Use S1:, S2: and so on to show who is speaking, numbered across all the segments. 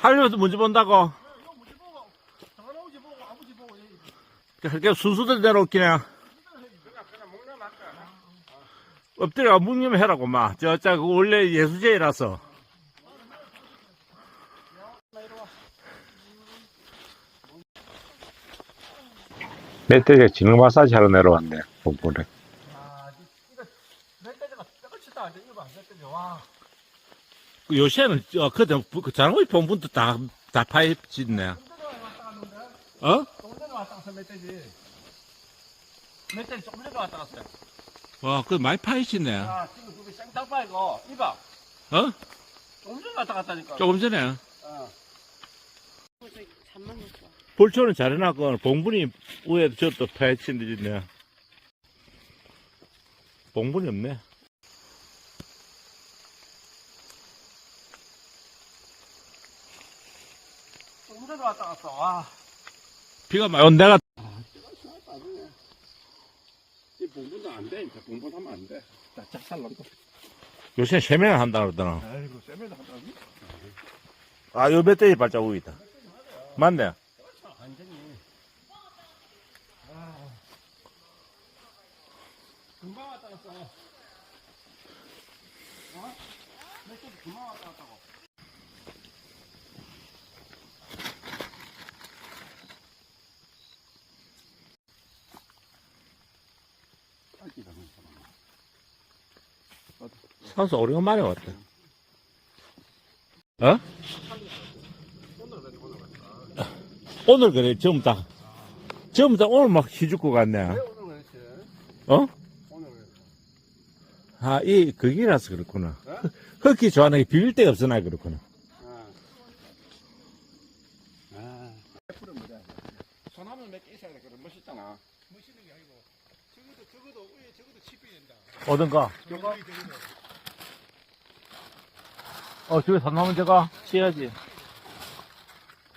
S1: 할머니도 문제 본다고.
S2: 여기
S1: 그렇게 순수들 내려올기네. 엎드려 묵념 해라고, 마. 저, 저, 그 원래 예수제이라서. 멧돼지가 지능 마사지 하러 내려왔네, 본분에.
S2: 아 이거 멧돼지가 뼈를 치다 안 돼. 이거 봐 멧돼지 와
S1: 요새는, 어, 그때, 그 자랑의 본분도 다, 다 파헤치네.
S2: 조금 전에 왔다 갔는데
S1: 어?
S2: 조금 전에 왔다 갔어 멧돼지 멧돼지 조금 전에 왔다 갔어요
S1: 와, 그 많이 파헤치네.
S2: 야 지금 그게 생닭바 이거 이봐
S1: 어?
S2: 조금 전에 왔다 갔다니까
S1: 조금 전에.
S2: 어.
S3: 잠만 놓고 와.
S1: 볼초는 잘 해놨고, 봉분이 위에 저또 파헤친데, 있네. 봉분이 없네.
S2: 전에 왔다 갔어 와
S1: 비가 많이 온 내가
S2: 이 봉분도 안 돼. 이제 봉분 하면 안 돼. 나 짝살 난다.
S1: 요새 세명 한다 그러더라.
S2: 아이고, 쌤에도 한다고?
S1: 아, 요 멧돼지 발자국이다. 맞네.
S2: 완전히. 아. 금방 왔다 갔어. 어? 멧돼지 금방 왔다 갔다고.
S1: 산소 오래간만에 왔다. 어? 오늘 그래, 전부 다. 전부 다 오늘 막 시죽고 갔네. 어?
S2: 오늘 왜?
S1: 아, 이, 거기라서 그렇구나.
S2: 어?
S1: 흙이 좋아하는 게 비빌 데가 없으나 그렇구나.
S2: 아. 아. 예쁘면 뭐야. 소나무 몇 개 있어야 돼. 그래 멋있잖아. 멋있는 게 아니고. 적어도, 적어도, 위에 적어도 칩이 된다.
S1: 어딘가? 어, 저기 산 나면 제가 치야지.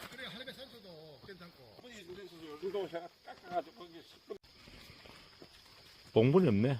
S2: 그래, 할배 산소도 괜찮고. 아버지, 우리 요즘도 제가 깎아가지고 거기
S1: 봉분이 없네.